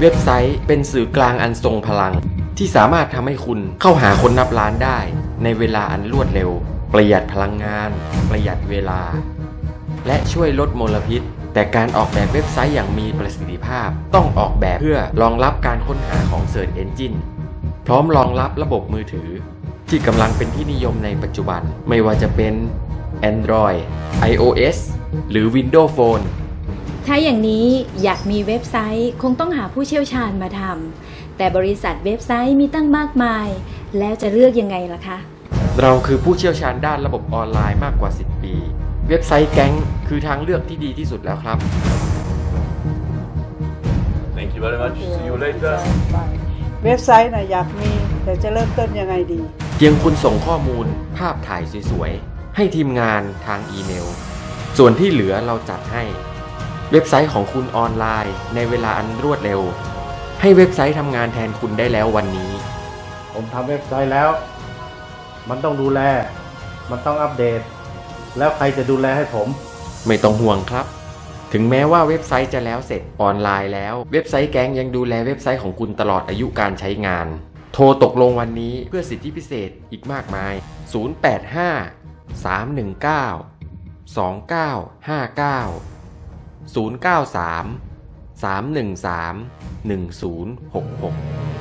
เว็บไซต์เป็นสื่อกลางอันทรงพลัง ที่สามารถทำให้คุณเข้าหาคนนับล้านได้ ในเวลาอันรวดเร็ว ประหยัดพลังงาน ประหยัดเวลา และช่วยลดมลพิษ แต่การออกแบบเว็บไซต์อย่างมีประสิทธิภาพ ต้องออกแบบเพื่อรองรับการค้นหาของ Search Engine พร้อมรองรับระบบมือถือ ที่กำลังเป็นที่นิยมในปัจจุบันไม่ว่าจะเป็น Android iOS หรือ Windows Phone ถ้าอย่างนี้อยากมีเว็บไซต์คงต้องหาผู้เชี่ยวชาญมาทำแต่บริษัทเว็บไซต์มีตั้งมากมาย แล้วจะเลือกยังไงล่ะคะ เราคือผู้เชี่ยวชาญด้านระบบออนไลน์มากกว่า 10 ปี เว็บไซต์แก๊งคือทางเลือกที่ดีที่สุดแล้วครับ Thank you very much. See you later. เว็บไซต์นะอยากมี แต่จะเริ่มต้นยังไงดี เพียงคุณส่งข้อมูล ภาพถ่ายสวยๆ ให้ทีมงานทางอีเมล ส่วนที่เหลือเราจัดให้ เว็บไซต์ของคุณออนไลน์ ในเวลาอันรวดเร็ว ให้เว็บไซต์ทำงานแทนคุณได้แล้ววันนี้ ผมทำเว็บไซต์แล้ว มันต้องดูแล มันต้องอัปเดต แล้วใครจะดูแลให้ผม ไม่ต้องห่วงครับ ถึงแม้ว่าเว็บไซต์จะแล้วเสร็จออนไลน์แล้ว เว็บไซต์แก๊งยังดูแลเว็บไซต์ของคุณตลอดอายุการใช้งาน โทรตกลงวันนี้เพื่อสิทธิพิเศษอีกมากมาย 085 319 2959 093 313 1066